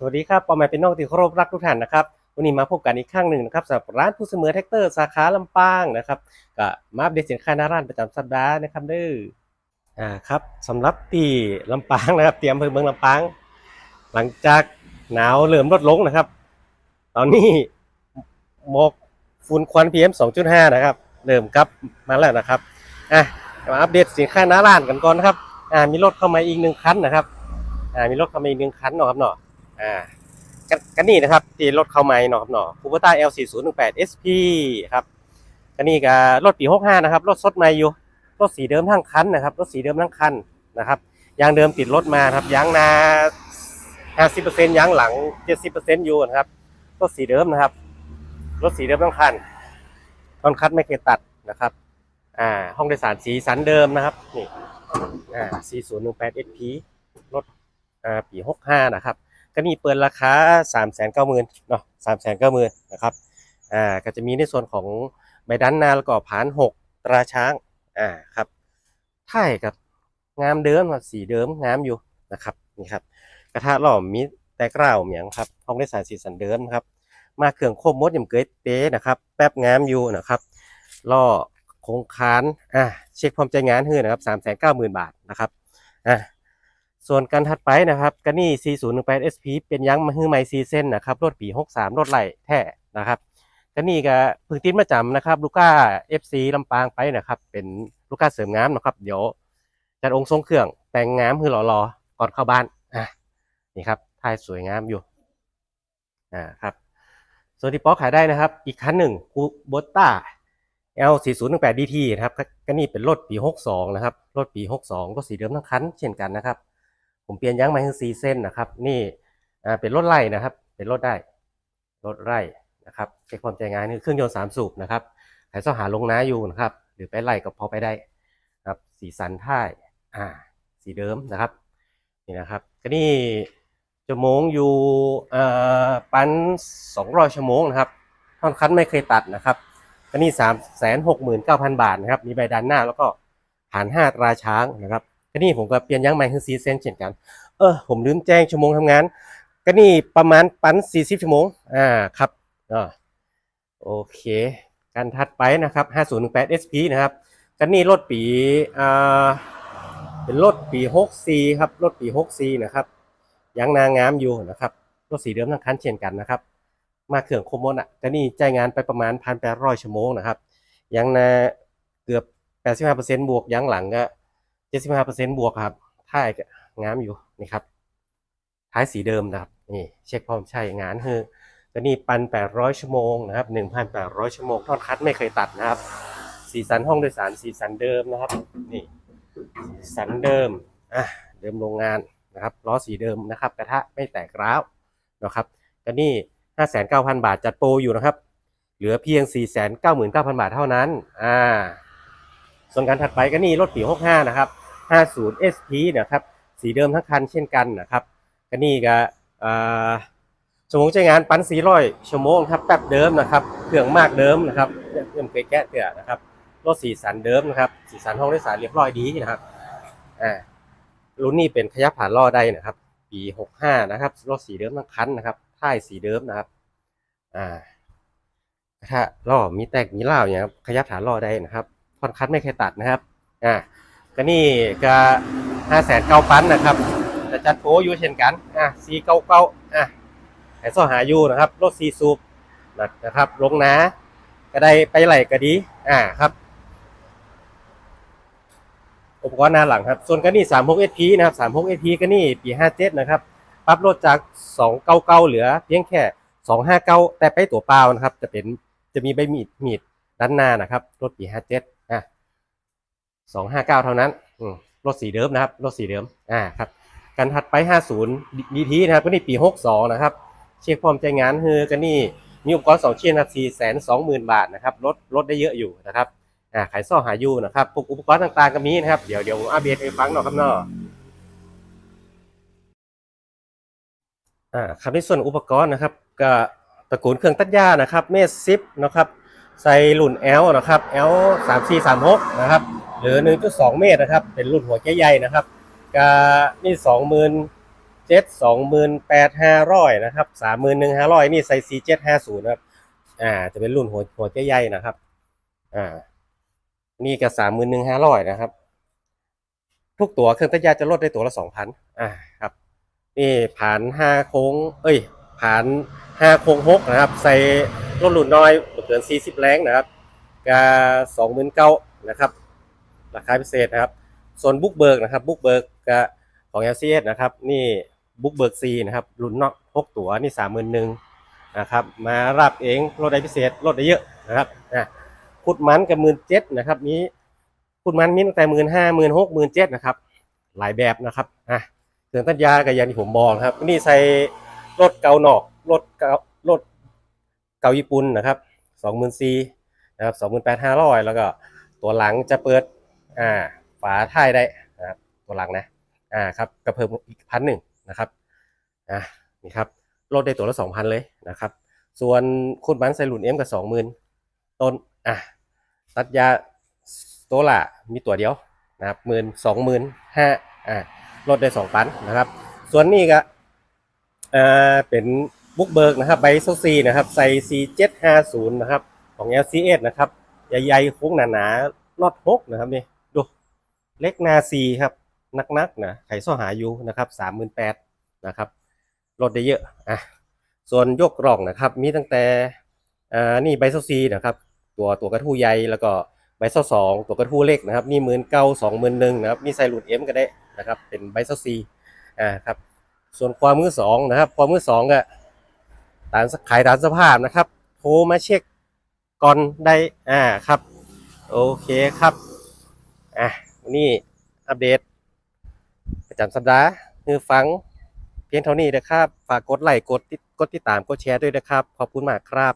สวัสดีครับปอมแมเป็นน้องที่เคารพรักทุกท่านนะครับ วันนี้มาพบกันอีกครั้งหนึ่งนะครับสำหรับร้านผู้เสมอแท็กเตอร์สาขาลำปางนะครับก็มาอัปเดตสินค้าหน้าร้านประจำสัปดาห์นะครับเด้ออ่าครับสำหรับที่ลำปางนะครับ เตรียมอำเภอเมืองลำปาง หลังจากหนาวเริ่มลดลงนะครับ ตอนนี้หมอกฝุ่นควัน PM 2.5 นะครับ เริ่มกลับมาแล้วนะครับอะมาอัปเดตสินค้าหน้าร้านกันก่อนนะครับอ่ามีรถเข้ามาอีกหนึ่งคันนะครับอ่ามีรถเข้ามาอีกหนึ่งคันเนาะครับเนาะ อ่ากันกันนี่นะครับที่รถเข้ามาเนาะครับเนาะคูเปอร์ต้า L4018 SP ครับกันนี่กับรถปี 65 นะครับ รถสดใหม่อยู่ รถสีเดิมทั้งคันนะครับ รถสีเดิมทั้งคันนะครับยางเดิมติดรถมาครับยางหนา50%ยางหลัง 70%อยู่นะครับ รถสีเดิมนะครับ รถสีเดิมทั้งคันตอนคัดไม่เคยตัดนะครับ อ่า ห้องโดยสารสีสันเดิมนะครับ นี่ อ่า 4018 SP รถ อ่า ปี 65 นะครับ ก็นี่เปิดราคา 3 9 0 0 0 0เนาะ3 9 0 0 0 0นะครับอ่าก็จะมีในส่วนของใบดันนาแล้วก็ผาน 6 ตราช้างอ่าครับถ่ายกับงามเดิมครับสีเดิมงามอยู่นะครับนี่ครับกระทะหล่อมีแต่กล้าวเหมียงครับห้องได้สารสีสันเดิมครับมาเครื่องโคมมดยำเกยเต้นะครับ แป๊บงามอยู่นะครับล่อคงคานอ่าเช็คความใจงานเฮือนะครับ390,000บาทนะครับอ่า ส่วนการถัดไปนะครับก็นี่ 4018 SP เป็นยังมาฮือไมซีเส้นนะครับรถปี 63 รถไหลแท้นะครับก็นี่ก็พึ่งติดมาจำนะครับ ลูก้า FC ลำปางไปนะครับ เป็นลูก้าเสริมงามนะครับ เดี๋ยวจัดองค์ทรงเครื่องแต่งงามคือหล่อๆก่อนเข้าบ้านอะนี่ครับท้ายสวยงามอยู่อ่าครับส่วนที่ป๊อกขายได้นะครับ อีกคันหนึ่งคูโบต้า L 4 0 1 8 DT นะครับก็นี่เป็นรถปี 62 นะครับ รถปี 62รถสีเดิมทั้งคันเช่นกันนะครับ ผมเปลี่ยนยางมาให้ซีเส้นนะครับ นี่เป็นรถไล่นะครับ เป็นรถได้รถไร่นะครับเช็คความใจงานนี่เครื่องยนต์สามสูบนะครับใครชอบหาลงน้าอยู่นะครับ หรือไปไล่ก็พอไปได้ครับสีสันท้ายอ่าสีเดิมนะครับนี่นะครับก็นี่ชั่วโมงอยู่ปันสองร้อยชั่วโมงนะครับท่อนคันไม่เคยตัดนะครับก็นี่สามแสนหกหมื่นเก้าพันบาทนะครับมีใบดันหน้าแล้วก็ฐานห้าตราช้างนะครับ ก็นี่ผมก็เปลี่ยนยางใหม่คือซีเซนเช่นกัน เออผมลืมแจ้งชั่วโมงทำงาน ก็นี่ประมาณปั้นสี่สิบชั่วโมง อ่าครับอ่าโอเค การถัดไปนะครับห้าศูนย์หนึ่งแปด SP นะครับก็นี่รถปีอ่าเป็นรถปีหกซีครับรถปีหกซีนะครับยางนางงามอยู่นะครับรถสีเดิมทั้งคันเช่นกันนะครับ มาเครื่องโคมอนอะก็นี่จ่ายงานไปประมาณพันแปดร้อยชั่วโมงนะครับยางนาเกือบแปดสิบห้าเปอร์เซ็นต์บวกยางหลังก็ เจ็ดสิบห้าเปอร์เซ็นต์บวกครับท้ายก็งามอยู่นี่ครับ ท้ายสีเดิมนะครับนี่เช็คพร้อมใช้งานคือก็นี่ปันแปดร้อยชั่วโมงนะครับหนึ่งพันแปดร้อยชั่วโมงทอดคัดไม่เคยตัดนะครับ สีสันห้องโดยสารสีสันเดิมนะครับ นี่สีสันเดิมอะเดิมโรงงานนะครับล้อสีเดิมนะครับ กระทะไม่แตกร้าวนะครับก็นี่ห้าแสนเก้าพันบาทจัดโปรอยู่นะครับ เหลือเพียงสี่แสนเก้าหมื่นเก้าพันบาทเท่านั้นอ่า ส่วนการถัดไปก็นี่รถปี 65 นะครับ 50 SP นะครับ สีเดิมทั้งคันเช่นกันนะครับ ก็นี่ก็ชั่วโมงใช้งานปัน400ชั่วโมงครับแป๊บเดิมนะครับ เครื่องมากเดิมนะครับเริ่มเคยแกะเตือนะครับ รถสีสันเดิมนะครับ สีสันห้องโดยสารเรียบร้อยดีนะครับ อ่า รุ่นนี้เป็นขยับผ่านล้อได้นะครับ ปี 65 นะครับ รถสีเดิมทั้งคันนะครับท้ายสีเดิมนะครับ อ่าถ้าล้อมีแตกมีเล่าอย่างเงี้ยครับ ขยับฐานล้อได้นะครับ ค่อนคัดไม่เคยตัดนะครับอ่าก็นี่ก็ห้าแสนเก้าพันนะครับจะจัดโปอยู่เช่นกันอะซีเก้าเก้าอะไอ้ซ่อหาอยู่นะครับรถซีซูปนะครับลงนะก็ได้ไปไหลก็ดีอ่าครับอุปกรณ์หน้าหลังครับส่วนก็นี่36 SP นะครับ36 SP ก็นี่ปี57นะครับปรับลดจาก299เก้าเก้าเหลือ เพียงแค่259แต่ไปตัวเปล่านะครับ จะเป็นจะมีใบมีดมีดด้านหน้านะครับรถปีห้าเจ็ด 57อะ259เท่านั้นรถสีเดิมนะครับ รถสีเดิม อ่าครับการถัดไป 50 DT นะครับก็นี่ปี 62 นะครับ เช็คความใจงานคือกันนี่มีอุปกรณ์ 2 ชิ้นนะ420,000 บาทนะครับลดลดได้เยอะอยู่นะครับอ่าขายซ่อหายู่นะครับพวกอุปกรณ์ต่างๆก็มีนะครับ เดี๋ยวเดี๋ยวผมอัปเดตให้ฟังหน่อยครับเนาะอ่าครับในส่วนอุปกรณ์นะครับก็ตระกูลเครื่องตัดหญ้านะครับ เมสซิปนะครับใส่รุ่น L นะครับ L 3 4 3 6นะครับ หรือ 1.2 เมตรนะครับ เป็นรุ่นหัวแก้ใหญ่นะครับก็นี่ 20,000เจ็ดสองหมื่นแปดห้าร้อยนะครับสามหมื่นหนึ่งห้าร้อยนี่ใส่ซีเจ็ดห้าศูนย์นะครับอ่า จะเป็นรุ่นหัวหัวใหญ่ๆนะครับ อ่า นี่ก็สามหมื่นหนึ่งห้าร้อยนะครับ ทุกตัวเครื่องตัดหญ้าจะลดได้ตัวละสองพันอ่าครับ นี่ผ่านห้าโค้ง เอ้ย ผ่านห้าโค้งหกนะครับ ใส่รถหลุนน้อยเกินสี่สิบแรงนะครับก็สองหมื่นเก้านะครับ ราคาพิเศษนะครับ ส่วนบุกเบิกนะครับบุกเบิกก็ของ LCS นะครับ นี่บุกเบิก C นะครับรุ่นนอกหกตัวนี่สามหมื่นหนึ่งนะครับ มารับเองลดได้พิเศษลดได้เยอะนะครับอะพุดมันกับหมื่นเจ็ดนะครับนี้พุดมันมีตั้งแต่หมื่นห้าหมื่นหกหมื่นเจ็ดนะครับ หลายแบบนะครับอะเครื่องตัดยากับยางที่ผมบอกนะครับ นี่ใส่รถเกาหนอกรถเการถเกาญี่ปุ่นนะครับสองหมื่นสี่นะครับสองหมื่นแปดห้าร้อยแล้วก็ตัวหลังจะเปิด อ่าฝาท้ายได้นะครับตัวหลังนะอ่าครับกระเพิ่มอีกพันหนึ่งนะครับอ่านี่ครับลดได้ตัวละสองพันเลยนะครับ ส่วนคุณบันใส่หลุนเอ็มกับสองหมื่นต้นอะตัดยาตัวละมีตัวเดียวนะครับหมื่นสองหมื่นห้าอ่าลดได้สองพันนะครับ ส่วนนี้ก็อ่าเป็นบุกเบิกนะครับไบโซซีนะครับใส่ C750 นย์นะครับของ LCS นะครับ ใหญ่ๆโค้งหนาๆรอดหกนะครับนี่ เล็กนาซีครับนักๆนะไข่ซ่อหาอยู่นะครับสามหมื่นแปดนะครับลดได้เยอะอะส่วนยกร่องนะครับมีตั้งแต่อ่านี่ไบโซซีนะครับตัวตัวกระทู้ใหญ่แล้วก็ไบโซสองตัวกระทู้เล็กนะครับนี่หมื่นเก้าสองหมื่นหนึ่งนะครับมีไซรูดเอ็มก็ได้นะครับเป็นไบโซซีอ่าครับส่วนความมือสองนะครับความมือสองก็ตามขายตามสภาพนะครับโทรมาเช็คก่อนได้อ่าครับโอเคครับอะ วันนี้อัปเดต ประจำสัปดาห์คือฟัง เพียงเท่านี้นะครับ ฝากกดไลค์กดติดกดติดตามกดแชร์ด้วยนะครับ ขอบคุณมากครับ